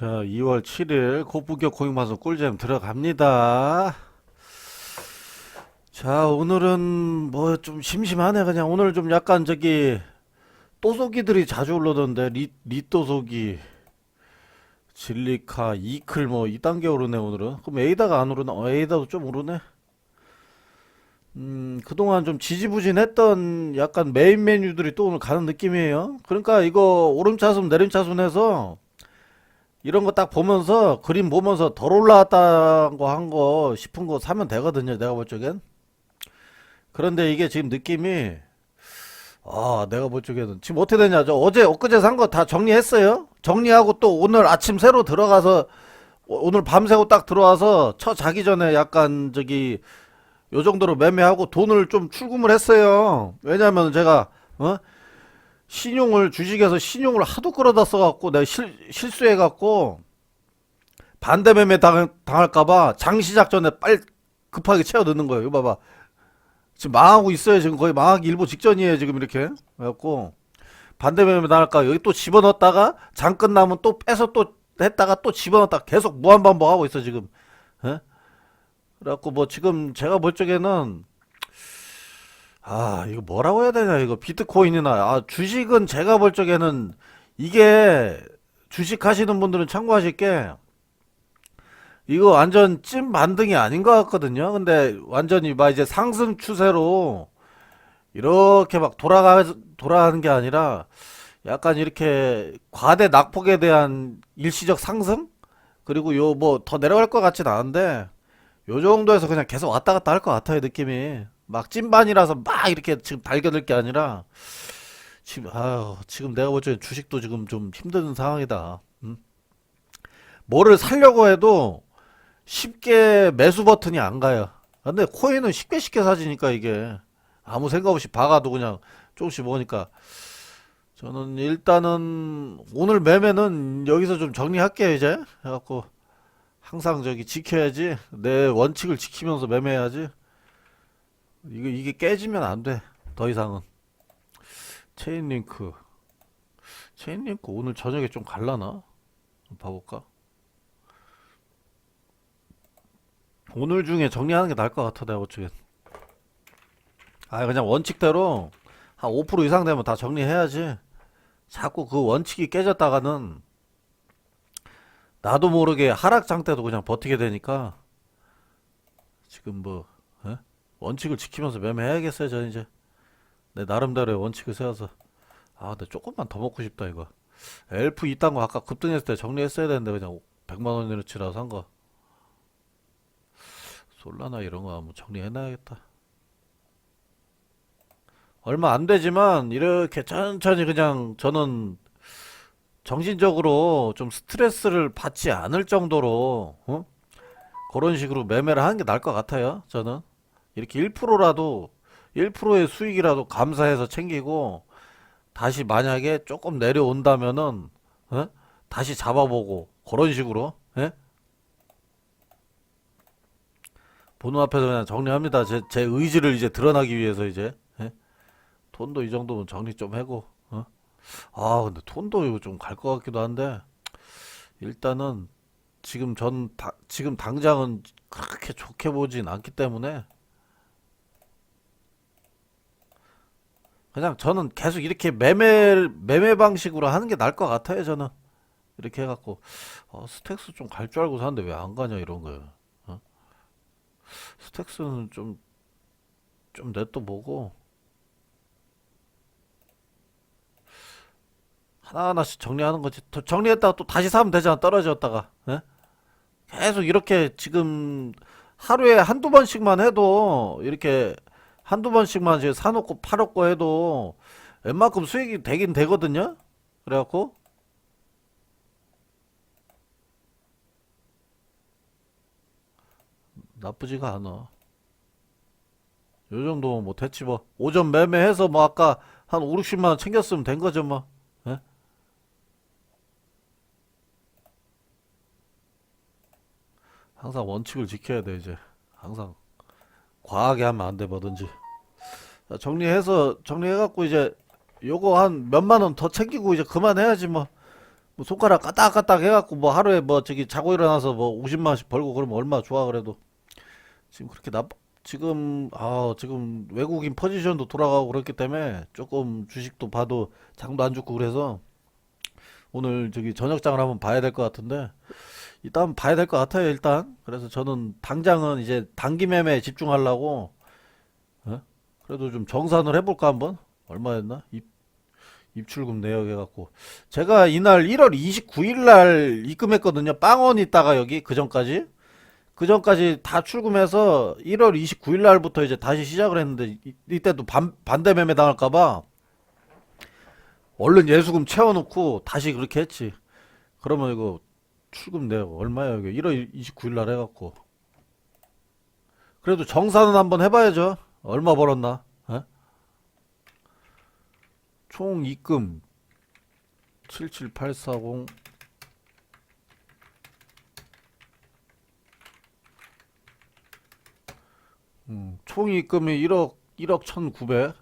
자, 2월 7일 고품격 고용방송 꿀잼 들어갑니다. 자, 오늘은 뭐 좀 심심하네. 그냥 오늘 좀 약간 저기 또소기들이 자주 올라오던데 리, 리또소기, 진리카, 이클 뭐 2단계 오르네 오늘은. 그럼 에이다가 안 오르나? 어, 에이다도 좀 오르네. 음, 그동안 좀 지지부진했던 약간 메인 메뉴들이 또 오늘 가는 느낌이에요. 그러니까 이거 오름차순 내림차순 해서 이런 거 딱 보면서 그림 보면서 덜 올라왔다고 한 거 싶은 거 사면 되거든요. 내가 볼 적엔. 그런데 이게 지금 느낌이 아, 내가 볼 적에는 지금 어떻게 되냐? 저 어제 엊그제 산 거 다 정리했어요. 정리하고 또 오늘 아침 새로 들어가서 오- 오늘 밤새고 딱 들어와서 쳐 자기 전에 약간 저기 요 정도로 매매하고 돈을 좀 출금을 했어요. 왜냐면 제가 어? 신용을 주식에서 신용을 하도 끌어다 써갖고 내가 실, 실수해갖고 반대 매매 당, 당할까봐 장 시작 전에 빨리 급하게 채워 넣는 거예요. 이거 봐봐. 지금 망하고 있어요. 지금 거의 망하기 일보 직전이에요. 지금 이렇게. 그래갖고 반대 매매 당할까 여기 또 집어넣었다가 장 끝나면 또 빼서 또 했다가 또 집어넣었다가 계속 무한반복하고 있어 지금. 예? 그래갖고 뭐 지금 제가 볼 적에는 아 이거 뭐라고 해야 되냐 이거 비트코인이나. 아 주식은 제가 볼 적에는 이게 주식 하시는 분들은 참고하실 게 이거 완전 찐 반등이 아닌 것 같거든요. 근데 완전히 막 이제 상승 추세로 이렇게 막 돌아가 돌아가는 게 아니라 약간 이렇게 과대 낙폭에 대한 일시적 상승? 그리고 요 뭐 더 내려갈 것 같진 않은데 요 정도에서 그냥 계속 왔다 갔다 할 것 같아요, 느낌이. 막 찐반이라서 막 이렇게 지금 달겨들 게 아니라, 지금, 아유, 지금 내가 볼 적에 주식도 지금 좀 힘든 상황이다. 음? 뭐를 사려고 해도 쉽게 매수 버튼이 안 가요. 근데 코인은 쉽게 쉽게 사지니까 이게 아무 생각 없이 박아도 그냥 조금씩 먹으니까 저는 일단은 오늘 매매는 여기서 좀 정리할게요, 이제. 해갖고. 항상 저기 지켜야지. 내 원칙을 지키면서 매매해야지. 이게, 이게 깨지면 안 돼. 더 이상은. 체인 링크. 체인 링크 오늘 저녁에 좀 갈라나? 한번 봐볼까? 오늘 중에 정리하는 게 나을 것 같아, 내가 어쩌겐 아, 그냥 원칙대로 한 5% 이상 되면 다 정리해야지. 자꾸 그 원칙이 깨졌다가는 나도 모르게 하락장 때도 그냥 버티게 되니까 지금 뭐 에? 원칙을 지키면서 매매해야겠어요 저 이제. 내 나름대로의 원칙을 세워서. 아 근데 조금만 더 먹고 싶다 이거. 엘프 이딴 거 아까 급등했을 때 정리했어야 되는데 그냥 100만 원어치라서 산 거. 솔라나 이런 거 한번 정리해놔야겠다. 얼마 안 되지만 이렇게 천천히 그냥 저는 정신적으로 좀 스트레스를 받지 않을 정도로 어? 그런 식으로 매매를 하는 게 나을 것 같아요. 저는 이렇게 1%라도 1%의 수익이라도 감사해서 챙기고 다시 만약에 조금 내려온다면은 어? 다시 잡아보고 그런 식으로 예? 보는 앞에서 그냥 정리합니다. 제, 제 의지를 이제 드러나기 위해서 이제 예? 돈도 이 정도면 정리 좀 하고 어? 아, 근데 톤도 이거 좀 갈 것 같기도 한데, 일단은, 지금 전, 다, 지금 당장은 그렇게 좋게 보진 않기 때문에, 그냥 저는 계속 이렇게 매매, 매매 방식으로 하는 게 나을 것 같아요, 저는. 이렇게 해갖고, 어, 스택스 좀 갈 줄 알고 사는데 왜 안 가냐, 이런 거예요. 어? 스택스는 좀, 좀 냅둬 보고, 하나하나씩 정리하는 거지. 더 정리했다가 또 다시 사면 되잖아. 떨어졌다가. 예? 계속 이렇게 지금 하루에 한두 번씩만 해도 이렇게 한두 번씩만 이제 사놓고 팔았고 해도 웬만큼 수익이 되긴 되거든요. 그래갖고 나쁘지가 않아. 요 정도면 뭐 됐지 뭐. 오전 매매해서 뭐 아까 한 5, 60만 원 챙겼으면 된 거죠 뭐. 예? 항상 원칙을 지켜야 돼 이제 항상 과하게 하면 안돼 뭐든지. 자, 정리해서 정리해갖고 이제 요거 한 몇만 원 더 챙기고 이제 그만해야지 뭐. 뭐 손가락 까딱까딱 해갖고 뭐 하루에 뭐 저기 자고 일어나서 뭐 50만 원씩 벌고 그러면 얼마나 좋아 그래도. 지금 그렇게 나 지금 아 지금 외국인 포지션도 돌아가고 그렇기 때문에 조금 주식도 봐도 장도 안 좋고 그래서 오늘 저기 저녁장을 한번 봐야 될 것 같은데 일단 봐야 될 것 같아요 일단. 그래서 저는 당장은 이제 단기 매매에 집중하려고 어? 그래도 좀 정산을 해볼까 한번? 얼마였나? 입 입출금 내역 해갖고. 제가 이날 1월 29일 날 입금했거든요. 빵원 있다가 여기 그 전까지. 그 전까지 다 출금해서 1월 29일 날부터 이제 다시 시작을 했는데 이, 이때도 반, 반대 매매 당할까봐 얼른 예수금 채워놓고 다시 그렇게 했지. 그러면 이거 출금 내역 얼마야 이게? 1월 29일 날 해갖고. 그래도 정산은 한번 해봐야죠. 얼마 벌었나? 에? 총 입금 77840 음, 총 입금이 1억 1억 1,900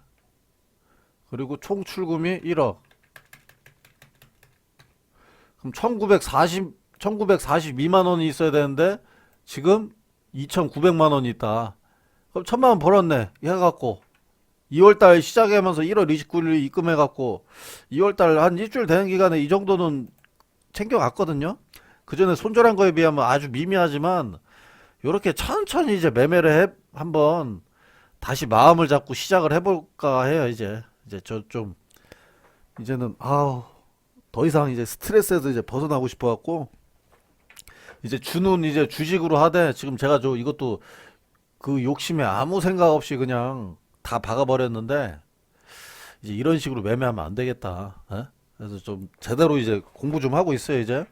그리고 총 출금이 1억. 그럼 1940 1942만 원이 있어야 되는데 지금 2,900만 원이 있다. 그럼 천만 원 벌었네. 해갖고 2월달 시작하면서 1월 29일 입금해갖고 2월달 한 일주일 되는 기간에 이 정도는 챙겨갔거든요. 그 전에 손절한 거에 비하면 아주 미미하지만 요렇게 천천히 이제 매매를 해 한번 다시 마음을 잡고 시작을 해볼까 해요 이제 이제 저 좀 이제는 아우 더 이상 이제 스트레스에서 이제 벗어나고 싶어갖고 이제 주는 이제 주식으로 하되 지금 제가 저 이것도 그 욕심에 아무 생각 없이 그냥 다 박아버렸는데 이제 이런 식으로 매매하면 안 되겠다. 에? 그래서 좀 제대로 이제 공부 좀 하고 있어요 이제.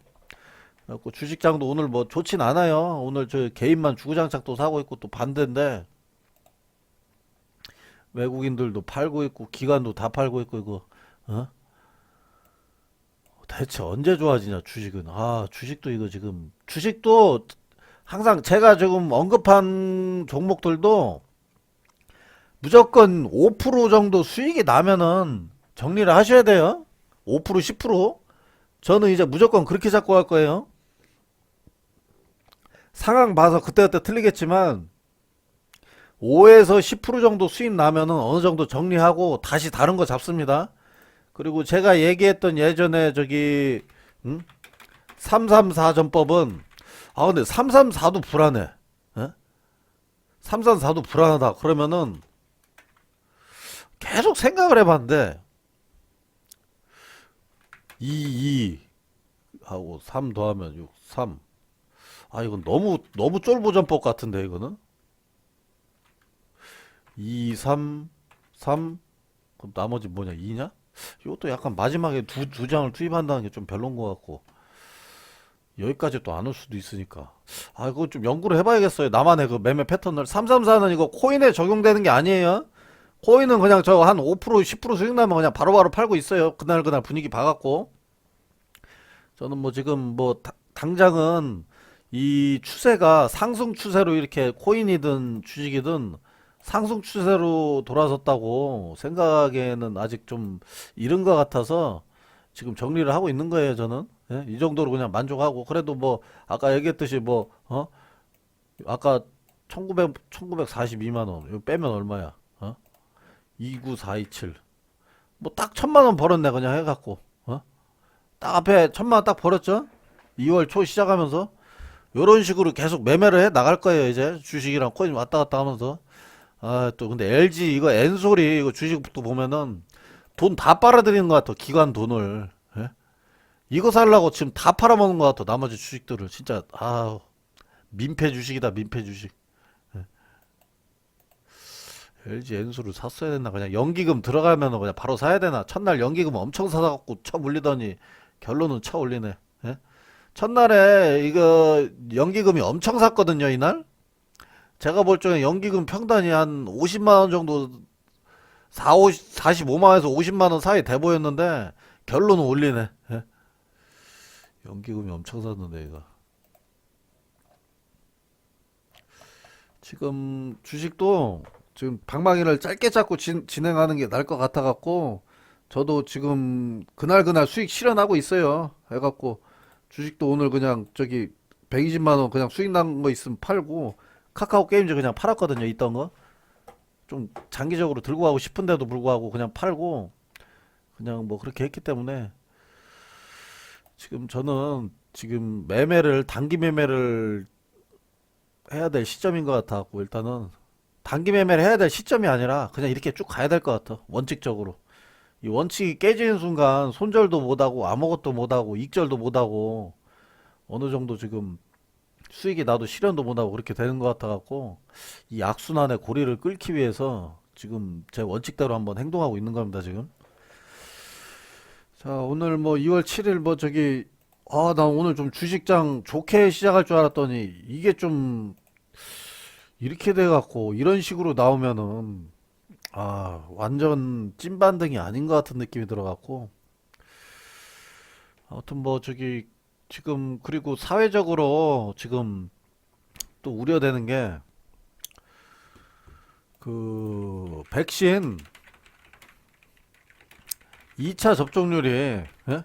그래갖고 주식장도 오늘 뭐 좋진 않아요. 오늘 저 개인만 주구장창 또 사고 있고 또 반대인데 외국인들도 팔고 있고 기관도 다 팔고 있고 이거 어? 대체 언제 좋아지냐 주식은. 아 주식도 이거 지금 주식도 항상 제가 지금 언급한 종목들도 무조건 5% 정도 수익이 나면은 정리를 하셔야 돼요. 5% 10% 저는 이제 무조건 그렇게 잡고 할 거예요. 상황 봐서 그때그때 틀리겠지만 5에서 10% 정도 수익 나면은 어느 정도 정리하고 다시 다른 거 잡습니다. 그리고 제가 얘기했던 예전에 저기 음? 334 전법은 아 근데 334도 불안해. 에? 334도 불안하다. 그러면은 계속 생각을 해봤는데 2, 2 하고 3 더하면 6, 3. 아 이건 너무 너무 쫄보 전법 같은데 이거는 2, 3, 3 그럼 나머지 뭐냐 2냐? 이것도 약간 마지막에 두, 두 장을 투입한다는 게 좀 별론 것 같고 여기까지 또 안 올 수도 있으니까. 아 이거 좀 연구를 해봐야겠어요. 나만의 그 매매 패턴을. 334는 이거 코인에 적용되는 게 아니에요. 코인은 그냥 저 한 5% 10% 수익 나면 그냥 바로바로 팔고 있어요. 그날 그날 분위기 봐갖고. 저는 뭐 지금 뭐 다- 당장은 이 추세가 상승 추세로 이렇게 코인이든 주식이든 상승 추세로 돌아섰다고 생각에는 아직 좀 이른 것 같아서 지금 정리를 하고 있는 거예요, 저는. 예? 이 정도로 그냥 만족하고 그래도 뭐 아까 얘기했듯이 뭐 어? 아까 1900 1942만 원. 이거 빼면 얼마야? 어? 29427. 뭐 딱 천만 원 벌었네 그냥 해 갖고. 어? 딱 앞에 천만 원 딱 벌었죠? 2월 초 시작하면서 요런 식으로 계속 매매를 해 나갈 거예요, 이제. 주식이랑 코인 왔다 갔다 하면서. 아, 또 근데 LG 이거 엔소리 이거 주식도 보면은 돈 다 빨아들이는 것 같아. 기관 돈을. 예? 이거 살라고 지금 다 팔아먹는 것 같아. 나머지 주식들을 진짜 아 민폐 주식이다. 민폐 주식. 예. LG 엔소를 샀어야 됐나? 그냥 연기금 들어가면 그냥 바로 사야 되나? 첫날 연기금 엄청 사갖고 쳐 물리더니 결론은 쳐 올리네. 예? 첫날에 이거 연기금이 엄청 샀거든요, 이날. 제가 볼 적에 연기금 평단이 한 50만 원 정도 4, 50, 45만 원에서 50만 원 사이 돼 보였는데 결론은 올리네. 예? 연기금이 엄청 샀는데 이거. 지금 주식도 지금 방망이를 짧게 잡고 진, 진행하는 게 나을 것 같아 갖고 저도 지금 그날 그날 수익 실현하고 있어요. 해 갖고 주식도 오늘 그냥 저기 120만 원 그냥 수익 난 거 있으면 팔고 카카오 게임즈 그냥 팔았거든요. 있던 거. 좀 장기적으로 들고 가고 싶은데도 불구하고 그냥 팔고 그냥 뭐 그렇게 했기 때문에 지금 저는 지금 매매를 단기 매매를 해야 될 시점인 것 같아갖고 일단은 단기 매매를 해야 될 시점이 아니라 그냥 이렇게 쭉 가야 될 것 같아 원칙적으로 이 원칙이 깨지는 순간 손절도 못하고 아무것도 못하고 익절도 못하고 어느 정도 지금 수익이 나도 실현도 못하고 그렇게 되는 것 같아갖고 이 악순환의 고리를 끌기 위해서 지금 제 원칙대로 한번 행동하고 있는 겁니다 지금. 자 오늘 뭐 2월 7일 뭐 저기 아 나 오늘 좀 주식장 좋게 시작할 줄 알았더니 이게 좀 이렇게 돼갖고 이런 식으로 나오면은 아 완전 찐반등이 아닌 것 같은 느낌이 들어갖고. 아무튼 뭐 저기 지금 그리고 사회적으로 지금 또 우려되는 게 그 백신 2차 접종률이 예?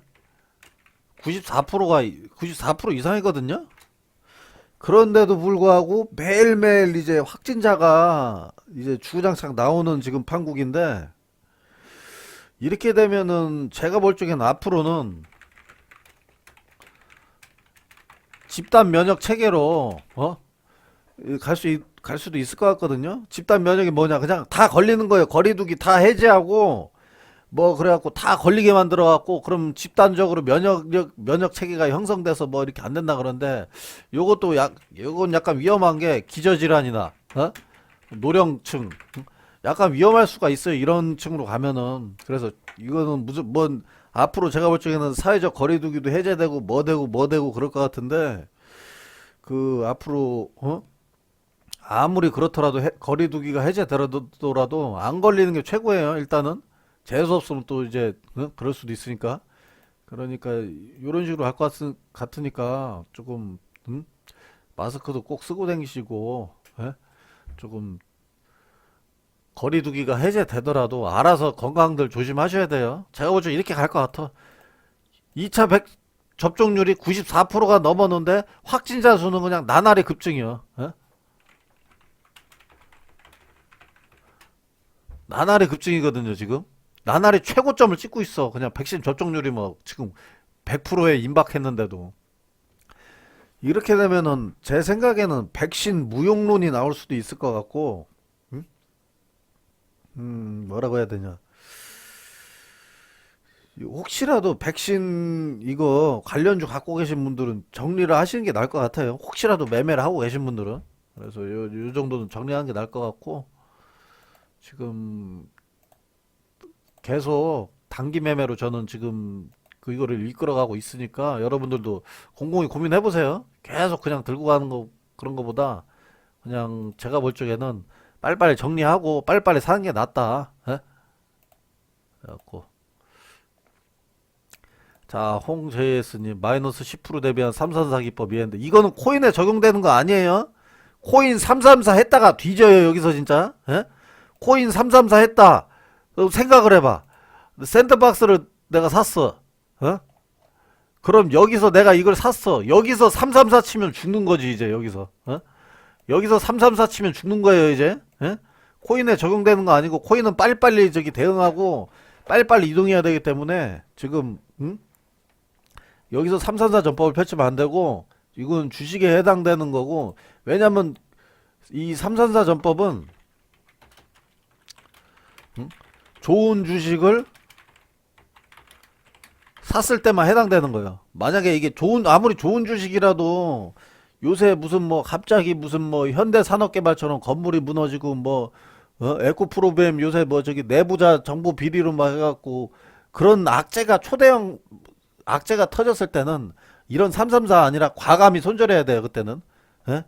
94%가 94% 이상이거든요. 그런데도 불구하고 매일매일 이제 확진자가 이제 주구장창 나오는 지금 판국인데 이렇게 되면은 제가 볼 적에는 앞으로는 집단 면역 체계로 어? 갈 수, 갈 수도 있을 것 같거든요. 집단 면역이 뭐냐? 그냥 다 걸리는 거예요. 거리두기 다 해제하고 뭐 그래갖고 다 걸리게 만들어갖고 그럼 집단적으로 면역력 면역 체계가 형성돼서 뭐 이렇게 안 된다 그러는데 요것도 약 요건 약간 위험한 게 기저질환이나 어? 노령층 약간 위험할 수가 있어요. 이런 층으로 가면은 그래서 이거는 무슨 뭔 앞으로 제가 볼 적에는 사회적 거리두기도 해제되고 뭐 되고 뭐 되고 그럴 것 같은데 그 앞으로 어? 아무리 그렇더라도 해- 거리두기가 해제되더라도 안 걸리는 게 최고예요. 일단은 재수 없으면 또 이제 어? 그럴 수도 있으니까 그러니까 이런 식으로 할 것 같으니까 조금 음? 마스크도 꼭 쓰고 다니시고 예? 조금 거리두기가 해제되더라도 알아서 건강들 조심하셔야 돼요. 제가 볼때 이렇게 갈 것 같아. 2차 백 접종률이 94%가 넘었는데 확진자 수는 그냥 나날이 급증이요. 예? 나날이 급증이거든요, 지금. 나날이 최고점을 찍고 있어. 그냥 백신 접종률이 뭐 지금 100%에 임박했는데도. 이렇게 되면은 제 생각에는 백신 무용론이 나올 수도 있을 것 같고, 음, 음, 뭐라고 해야 되냐. 혹시라도 백신 이거 관련주 갖고 계신 분들은 정리를 하시는 게 나을 것 같아요. 혹시라도 매매를 하고 계신 분들은. 그래서 요, 요 정도는 정리하는 게 나을 것 같고, 지금 계속 단기 매매로 저는 지금 그 이거를 이끌어가고 있으니까 여러분들도 곰곰이 고민해 보세요. 계속 그냥 들고 가는 거 그런 거보다 그냥 제가 볼 적에는 빨리빨리 정리하고 빨리빨리 사는 게 낫다. 예? 그래갖고 자 홍JS님 마이너스 10% 대비한 삼삼사 기법 이해했는데 이거는 코인에 적용되는 거 아니에요? 코인 334 했다가 뒤져요 여기서 진짜 예? 코인 334 했다 그럼 생각을 해봐 샌드박스를 내가 샀어 어? 그럼 여기서 내가 이걸 샀어 여기서 334 치면 죽는 거지 이제 여기서 어? 여기서 334 치면 죽는 거예요 이제 예? 코인에 적용되는 거 아니고 코인은 빨리빨리 저기 대응하고 빨리빨리 이동해야 되기 때문에 지금 음? 여기서 334 전법을 펼치면 안 되고 이건 주식에 해당되는 거고 왜냐면 이334 전법은 음? 좋은 주식을 샀을 때만 해당되는 거예요. 만약에 이게 좋은 아무리 좋은 주식이라도 요새 무슨 뭐 갑자기 무슨 뭐 현대 산업개발처럼 건물이 무너지고 뭐 어? 에코 프로그램 요새 뭐 저기 내부자 정보 비리로 막 해갖고 그런 악재가 초대형 악재가 터졌을 때는 이런 334 아니라 과감히 손절해야 돼요 그때는 예?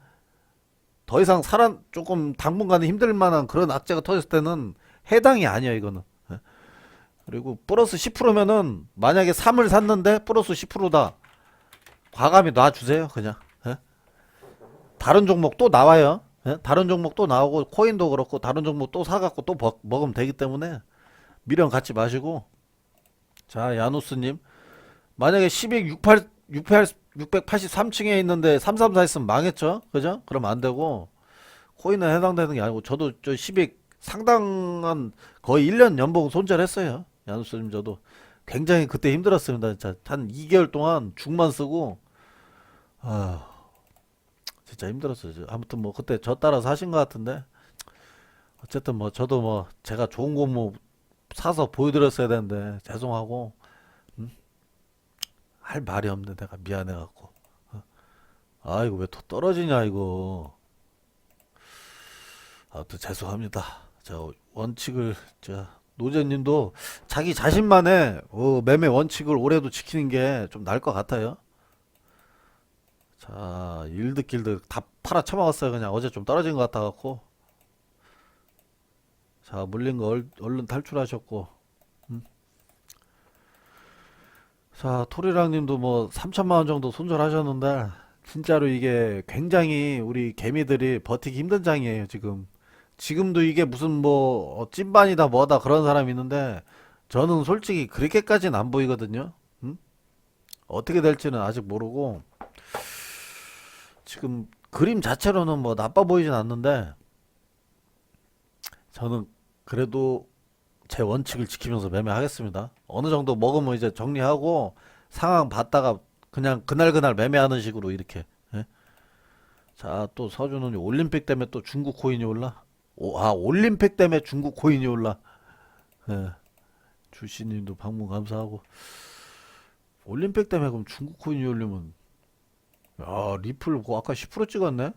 더 이상 살아 조금 당분간은 힘들 만한 그런 악재가 터졌을 때는 해당이 아니에요 이거는 예? 그리고 플러스 10%면은 만약에 3을 샀는데 플러스 10%다 과감히 놔주세요 그냥 예? 다른 종목 또 나와요 예? 다른 종목 또 나오고 코인도 그렇고 다른 종목 또 사갖고 또 먹, 먹으면 되기 때문에 미련 갖지 마시고 자, 야누스님. 만약에 12, 68, 68, 683층에 있는데 334 했으면 망했죠? 그죠? 그럼 안 되고, 코인에 해당되는 게 아니고, 저도 저 12 상당한 거의 1년 연봉 손절했어요. 야누스님 저도. 굉장히 그때 힘들었습니다. 진짜. 한 2개월 동안 죽만 쓰고, 아, 진짜 힘들었어요. 아무튼 뭐 그때 저 따라서 하신 것 같은데, 어쨌든 뭐 저도 뭐 제가 좋은 거 뭐 사서 보여드렸어야 되는데, 죄송하고, 할 말이 없네 내가. 미안해 갖고. 어? 아 이거 왜 또 떨어지냐 이거. 아무튼 죄송합니다. 자 원칙을 자 노재님도 자기 자신만의 어, 매매 원칙을 올해도 지키는 게 좀 나을 것 같아요 자 일득길득 다 팔아 처먹었어요 그냥 어제 좀 떨어진 것 같아갖고 자 물린 거 얼, 얼른 탈출하셨고 자, 토리랑 님도 뭐 3천만 원 정도 손절하셨는데 진짜로 이게 굉장히 우리 개미들이 버티기 힘든 장이에요, 지금. 지금도 이게 무슨 뭐 어, 찐반이다 뭐다 그런 사람이 있는데 저는 솔직히 그렇게까지는 안 보이거든요. 음? 어떻게 될지는 아직 모르고 지금 그림 자체로는 뭐 나빠 보이진 않는데 저는 그래도 제 원칙을 지키면서 매매하겠습니다. 어느 정도 먹으면 이제 정리하고 상황 봤다가 그냥 그날 그날 매매하는 식으로 이렇게. 예? 자, 또 서준은 올림픽 때문에 또 중국 코인이 올라. 오, 아, 올림픽 때문에 중국 코인이 올라. 예. 주시님도 방문 감사하고. 올림픽 때문에 그럼 중국 코인이 올리면 야, 리플 그거 아까 10% 찍었네.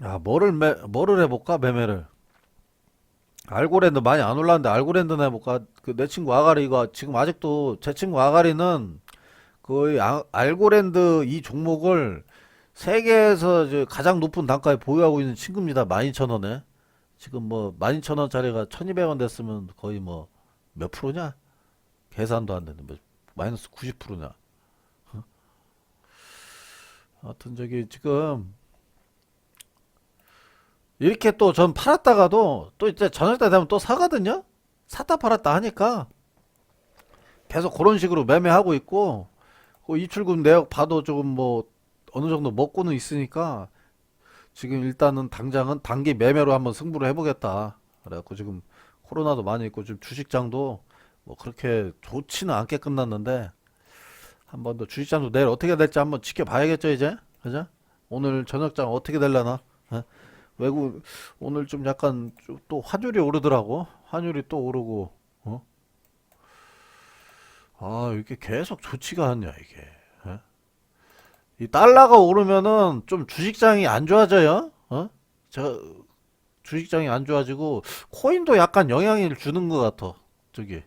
아, 뭐를 매, 뭐를 해볼까? 매매를. 알고랜드 많이 안 올랐는데 알고랜드나 해볼까? 그 내 친구 아가리 이거 지금 아직도 제 친구 아가리는 거의 아- 알고랜드 이 종목을 세계에서 가장 높은 단가에 보유하고 있는 친구입니다. 12,000원에. 지금 뭐 12,000원짜리가 1,200원 됐으면 거의 뭐 몇 프로냐? 계산도 안 되는 몇, 마이너스 90%냐? 하여튼 저기 지금 이렇게 또 전 팔았다가도 또 이제 저녁 때 되면 또 사거든요. 샀다 팔았다 하니까 계속 그런 식으로 매매하고 있고 그 입출금 내역 봐도 조금 뭐 어느 정도 먹고는 있으니까 지금 일단은 당장은 단기 매매로 한번 승부를 해보겠다. 그래갖고 지금 코로나도 많이 있고 지금 주식장도 뭐 그렇게 좋지는 않게 끝났는데 한 번 더 주식장도 내일 어떻게 될지 한번 지켜봐야겠죠 이제 그죠? 오늘 저녁장 어떻게 될려나? 어? 외국 오늘 좀 약간 좀 또 환율이 오르더라고. 환율이 또 오르고. 어? 아, 이게 계속 좋지가 않냐, 이게. 어? 이 달러가 오르면은 좀 주식장이 안 좋아져요. 어? 저 주식장이 안 좋아지고 코인도 약간 영향을 주는 것 같아. 저기.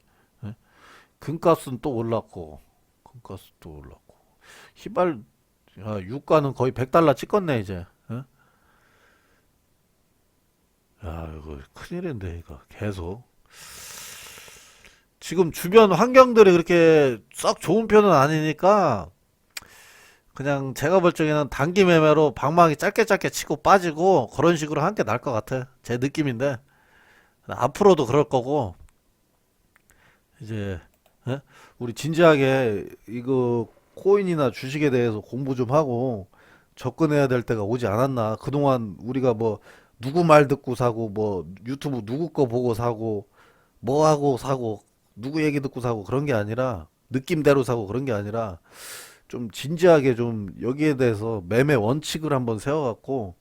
예? 금값은 또 올랐고. 금값은 또 올랐고. 휘발 아, 유가는 거의 100달러 찍었네, 이제. 어? 야, 이거 큰일인데, 이거. 계속. 지금 주변 환경들이 그렇게 썩 좋은 편은 아니니까, 그냥 제가 볼 적에는 단기 매매로 방망이 짧게 짧게 치고 빠지고, 그런 식으로 한 게 나을 것 같아. 제 느낌인데. 앞으로도 그럴 거고, 이제, 예? 우리 진지하게 이거 코인이나 주식에 대해서 공부 좀 하고, 접근해야 될 때가 오지 않았나. 그동안 우리가 뭐, 누구 말 듣고 사고 뭐 유튜브 누구 거 보고 사고 뭐 하고 사고 누구 얘기 듣고 사고 그런 게 아니라 느낌대로 사고 그런 게 아니라 좀 진지하게 좀 여기에 대해서 매매 원칙을 한번 세워갖고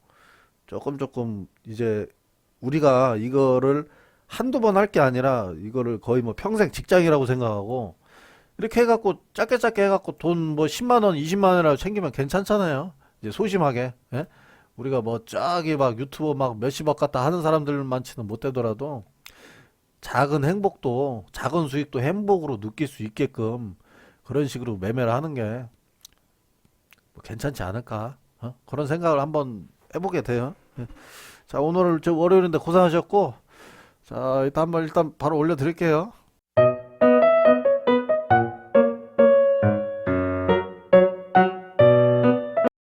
조금 조금 이제 우리가 이거를 한두 번 할 게 아니라 이거를 거의 뭐 평생 직장이라고 생각하고 이렇게 해갖고 짧게 짧게 해갖고 돈 뭐 10만 원, 20만 원이라도 챙기면 괜찮잖아요. 이제 소심하게. 예? 우리가 뭐 저기 막 유튜버 막 몇십억 갖다 하는 사람들만치는 못 되더라도 작은 행복도 작은 수익도 행복으로 느낄 수 있게끔 그런 식으로 매매를 하는 게 뭐 괜찮지 않을까 어? 그런 생각을 한번 해보게 돼요. 예. 자 오늘 저 월요일인데 고생하셨고 자 일단 한번 일단 바로 올려드릴게요.